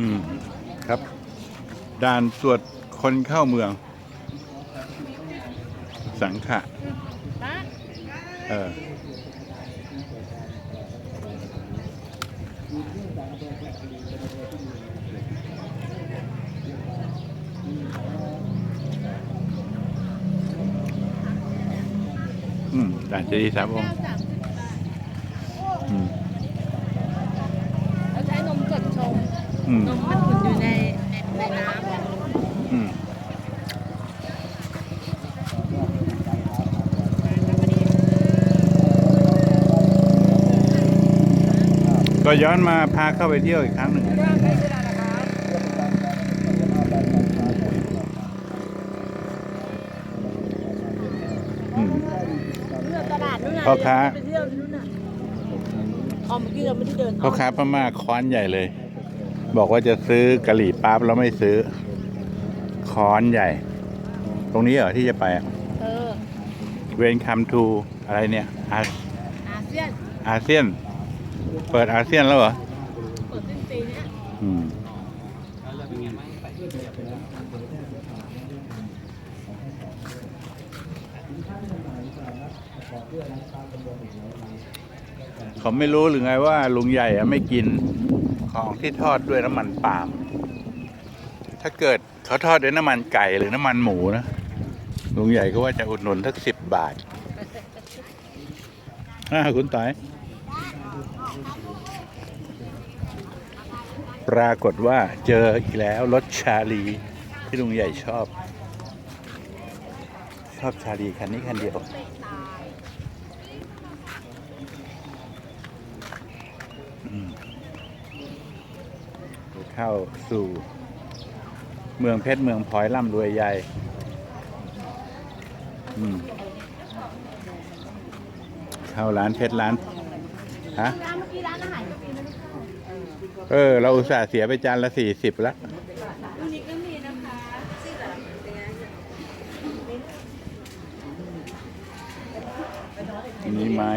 อืมครับ ด่านตรวจคนเข้าเมือง สังขะเอออืมด่านเจดีย์สามองค์อืม แล้วใช้นมสดชง อืมนมมันขุ่นอยู่ในในน้อืมก็ย้อนมาพาเข้าไปเที่ยวอีกครั้งหนึ่งอืมำเลือกตลาดนู่นน่ะพ่อค้า ไปเที่ยวนู่นน่ะอ๋อเมื่อกี้เราไม่ได้เดินพ่อค้าพม่าค้อนใหญ่เลย บอกว่าจะซื้อกะหรี่ปั๊บแล้วไม่ซื้อค้อนใหญ่ ตรงนี้เหรอที่จะไปอะเออเวนคัมทูอะไรเนี่ยอาอาเซียนอาเซียน เปิดอาเซียนแล้วเหรอเปิดสิ้นปีเนี้ยอืมเขาไม่รู้หรือไงว่าลุงใหญ่อะไม่กิน ของที่ทอดด้วยน้ำมันปาล์มถ้าเกิดเขาทอดด้วยน้ำมันไก่หรือน้ำมันหมูนะลุงใหญ่ก็ว่าจะอุดหนุนสักสิบบาทอ่าคุณต่อยปรากฏว่าเจออีกแล้วรถชาลีที่ลุงใหญ่ชอบ ชอบชาลีคันนี้คันเดียว เข้าสู่ เมืองเพชรเมืองพลอยร่ำรวยใหญ่อืมเข้าร้านเพชรร้านฮะร้านเมื่อกี้ร้านอาหารก็มีนะเออ เราอุตส่าห์เสียไปจานละสี่สิบแล้ววันนี้ก็มีนะคะชื่ออะไรอันนี้ไม้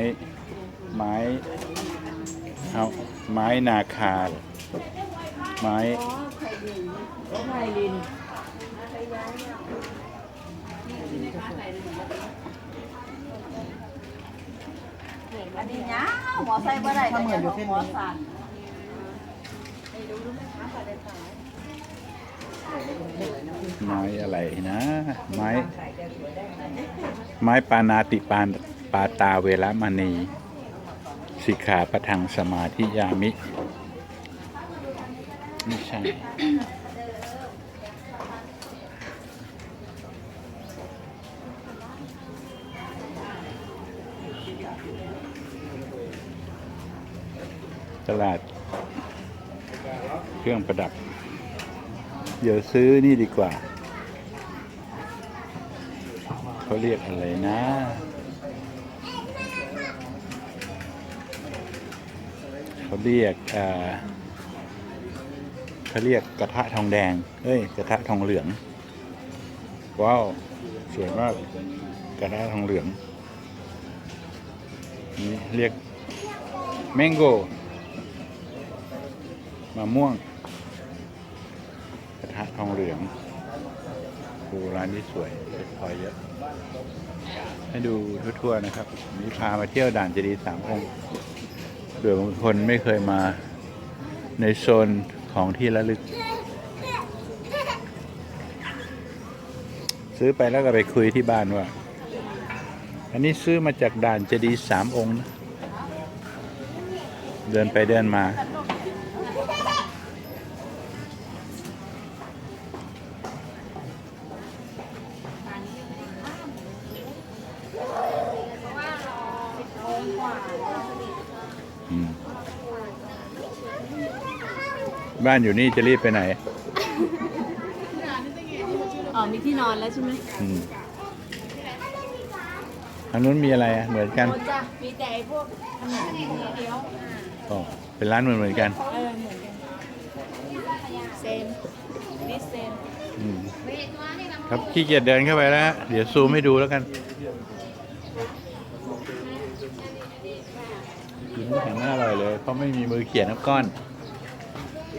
ไม้ เอา ไม้นาคาเหรอ ไม้ไพลินอันนี้เนี้ยหมอใส่เมื่อไหร่ก็จะบอกหมอสั่นไม้อะไรนะ ไม้ ไม้ปานาติปานปาตาเวรมณี สิกขาปะทังสมาธิยามิ ไม่ใช่ตลาด เครื่องประดับ เดี๋ยวซื้อนี่ดีกว่า เขาเรียกอะไรนะเขาเรียกอ่อ เขาเรียกกระทะทองแดง เอ้ย กระทะทองเหลือง ว้าว สวยมาก กระทะทองเหลือง นี่เรียกแมงโกมะม่วง กระทะทองเหลืองโอ้ร้านนี้สวยเพชรพอยเยอะ ให้ดูทั่วๆนะครับ นี่พามาเที่ยวด่านเจดีย์สามองค์เผื่อบางคนไม่เคยมาในโซน ของที่ระลึก ซื้อไปแล้วก็ไปคุยที่บ้านว่า อันนี้ซื้อมาจากด่านเจดีสามองค์นะ เดินไปเดินมา บ้านอยู่นี่จะรีบไปไหนอ๋อมีที่นอนแล้วใช่ไหมอืมทางนู้นมีอะไรอะเหมือนกันโอ้จ้ะมีแต่ไอ้พวกขนมเกี๊ยวอ๋อเป็นร้านเหมือนเหมือนกันเออเหมือนกันเซมนี่เซมอืมครับขี้เกียจเดินเข้าไปแล้วฮะเดี๋ยวซูมให้ดูแล้วกันกินน้ำแข็งน่าอร่อยเลยเพราะไม่มีมือเขียนน้ำก้อน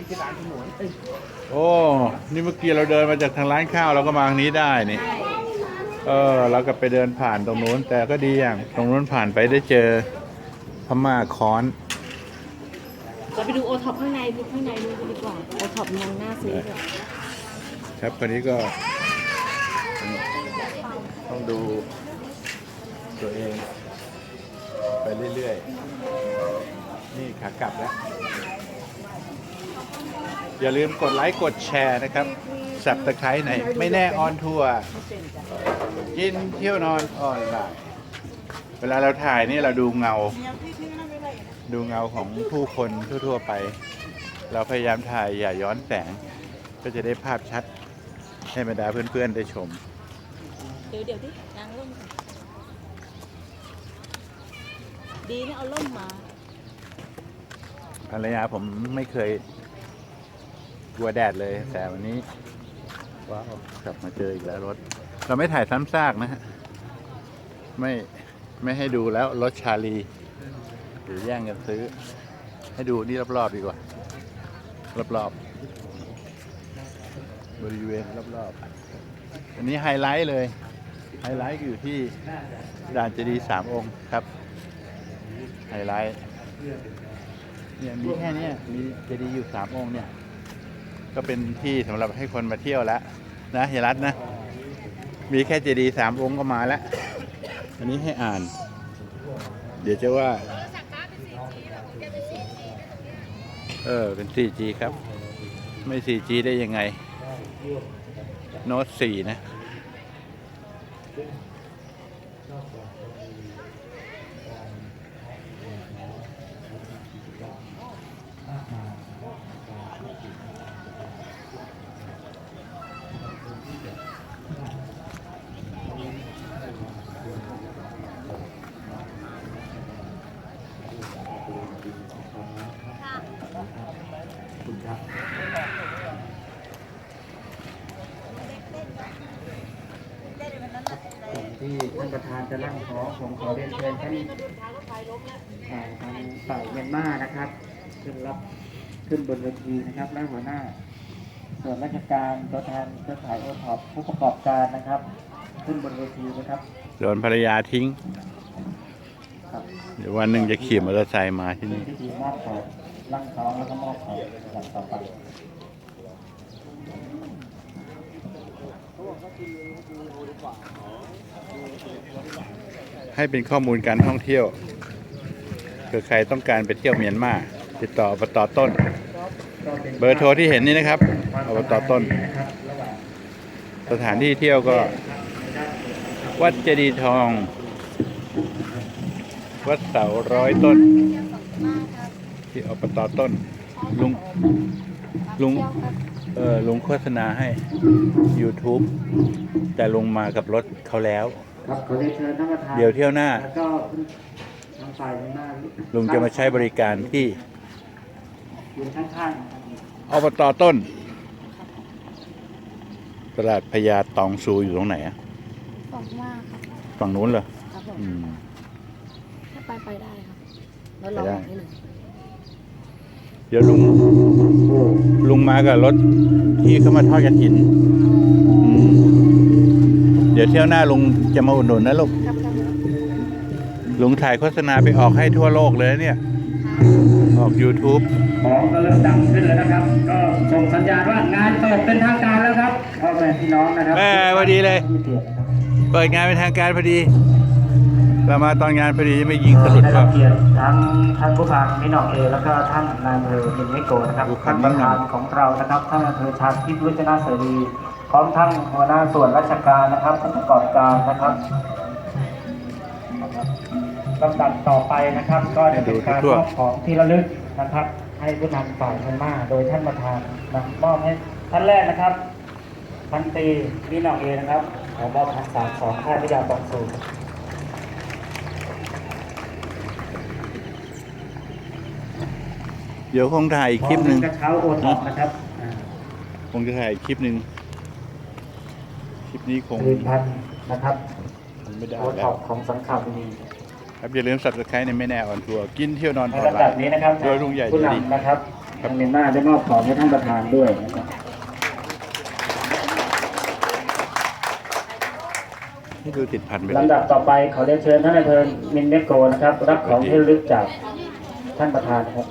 ที่ร้านขนมเอ้ยโอ้ นี่เมื่อกี้เราเดินมาจากทางร้านข้าวเราก็มาทางนี้ได้นี่ เออเราก็ไปเดินผ่านตรงนู้น แต่ก็ดีอย่าง ตรงนู้นผ่านไปได้เจอพม่าค้อน เราไปดูโอท็อปข้างในดูข้างในดูดีกว่า โอท็อปยังน่าซื้อเลยครับคนนี้ก็ ต้องดูตัวเอง ไปเรื่อยๆ นี่ขากลับแล้ว อย่าลืมกดไลค์กดแชร์นะครับสับตะไคร้ไหน ไม่แน่ออนทัวร์กินเที่ยวนอนออนไลน์เวลาเราถ่ายนี่เราดูเงา ดูเงาของผู้คนทั่ว ๆ ไป เราพยายามถ่ายอย่าย้อนแสง ก็จะได้ภาพชัดให้บรรดาเพื่อน ๆ ได้ชม เดี๋ยวเดี๋ยวดินางร่มก่อนดีนะเอาร่มมาภรรยาผมไม่เคย กลัวแดดเลย แต่วันนี้ว้าวกลับมาเจออีกแล้วรถ เราไม่ถ่ายซ้ำซากนะฮะ ไม่ไม่ให้ดูแล้วรถชาลีเดี๋ยวแย่งกันซื้อ ให้ดูนี่รอบๆดีกว่า รอบๆบริเวณรอบๆอันนี้ไฮไลท์เลย ไฮไลท์อยู่ที่ด่านเจดีย์สามองค์ครับ ไฮไลท์เนี่ยมีแค่นี้มีเจดีย์อยู่สามองค์เนี่ย ก็เป็นที่สำหรับให้คนมาเที่ยวแล้วนะเฮยรัตนะ มีแค่เจดีย์สามองค์ก็มาแล้ว อันนี้ให้อ่าน เดี๋ยวจะว่า เออ เป็น 4G ครับ ไม่ 4G ได้ยังไง โน้ต4นะ ที่ท่านประธานจะนั่งขอผมขอเรียนเชิญท่านอ่าทางฝ่ายเมียนมานะครับขึ้นรับขึ้นบนเวทีนะครับและหัวหน้า ส่วนราชการตัวแทนเครือข่ายโอท็อปผู้ประกอบการนะครับ ขึ้นบนเวทีนะครับโดนภรรยาทิ้งครับเดี๋ยววันหนึ่งจะขี่มอเตอร์ไซค์มาที่เป็นนี่พิธีมอบของร่างท้องแล้วก็มอบของหลังต่อไป ให้เป็นข้อมูลการท่องเที่ยวเผื่อใครต้องการไปเที่ยวเมียนมาติดต่ออบตต้นก็ป็นเบอร์โทรที่เห็นนี่นะครับอบตต้น สถานที่เที่ยวก็ วัดเจดีย์ทอง วัดเสาร้อยต้น ที่อบตต้น ลุงลุงเออลุงโฆษณาให้ YouTube แต่ลงมากับรถเขาแล้ว ครับขอเรียนเชิญท่านประธานเดี๋ยวเที่ยวหน้า แล้วก็ทางฝ่ายหน้าลุงจะมาใช้บริการที่อยู่ข้างๆนะครับอบตต้น ตลาดพญาตองซูอยู่ตรงไหนอะขอบคุณมากครับฝั่งนู้นเหรอครับผมอืม ถ้าไปไปได้ครับแล้วรอบอกนิดหนึ่งเดี๋ยวลุงลุงมากับรถที่เขามาทอดกระถินอืม เดี๋ยวเที่ยวหน้าลุงจะมาอุดหนุนนะลูกครับครับลุงถ่ายโฆษณาไปออกให้ทั่วโลกเลยนะเนี่ย ออก YouTube ของก็เริ่มดังขึ้นแล้วนะครับ ก็ส่งสัญญาณว่างานเปิดเป็นทางการแล้วครับพ่อแม่พี่น้องนะครับแม่พอดีเลยที่เกียรตินะครับเปิดงานเป็นทางการพอดี เรามาตอนงานพอดีไม่ยิงสลุดได้ก็รับเกียรติทั้งท่านผู้พันมินองเอแล้วก็ท่านนายอำเภอมินมิโกนะครับผู้พัท่านนมิปนระอธานของเรานะครับท่านอำเภอชาญพิพัฒนาเสรีพ ร้อมทั้งหัวหน้าส่วนราชการนะครับผู้ประกอบการนะครับลำดับต่อไปนะครับ ก็จะเป็นการมอบของที่ระลึกนะครับ ให้ผู้นำฝ่ายพม่าโดยท่านประธานนำมอบให้ท่านแรกนะครับ พันตรีมินองเอนะครับขอมอบพันสามสองค่ายพิยาตองสูงเดี๋ยวคงถ่ายอีกคลิปหนึ่งกระเช้าโอท็อปนะครับอ่าคงจะถ่ายอีกคลิปหนึ่งค ลิปนี้คงผลิตภัณฑ์นะครับไม่ได้โอแล้ท็อวปของสังขาบุรีครับอย่าลืมสับสไครต์ในไม่แน่ออนทัวร์กินเที่ยวนอนอในอนระไลดับน์ นี้นะครับโดยลุงใหญ่ผู้ใจดี นำนะครับครับทางเมียนมาได้มอบของให้ท่านประธานด้วยนะครับให้ดูติดพันไปเลยลำดับต่อไปขอเรียนเชิญท่านนายอำเภอมินเมโกนะครับ รับของที่ระลึกจากท่านประธานครับ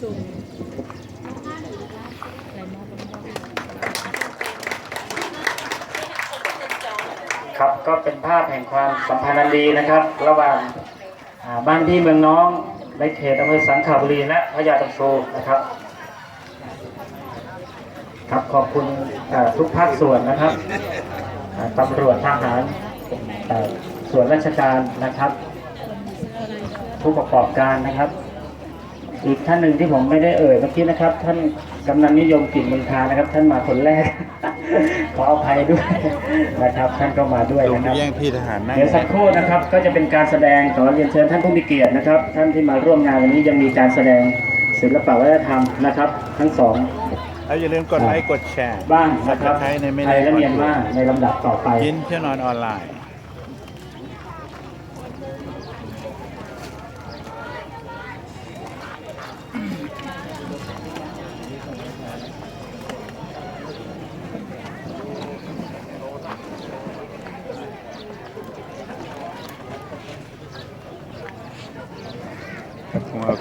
จุง ครับก็เป็นภาพแห่งความสัมพันธ์อัน ดีนะครับ ระหว่างบ้านพี่เมืองน้องในเขตอำเภอสังขบุรีและพระยาตะโซนะครับ ครับขอบคุณทุกภาคส่วนนะครับตำรวจทหารส่วนราชการนะครับ ผู้ประกอบการนะครับ อีกท่านหนึ่งที่ผมไม่ได้เอ่ยเมื่อกี้นะครับ ท่าน กำนันนิยมกลิ่นมุนทานะครับ ท่านมาคนแรก ขออภัยด้วยนะครับ ท่านก็มาด้วยลงนะไปครับ แย่งพี่ทหารนั่งเดี๋ยวสักครู่นะครับก็จะเป็นการแสดงขอเรียนเชิญท่านผู้มีเกียรตินะครับ ท่านที่มาร่วมงานวันนี้ยังมีการแสดงศิลปวัฒนธรรมนะครับ ทั้งสองแล้วอย่าลืมกดไลค์กดแชร์บ้างนะครับไทยในไม่ไทได้ยและเมียนมาในลำดับต่อไปกินเที่ยวนอนออนไลน์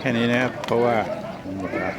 แค่นี้นะครับ เพราะว่าหมดแล้ว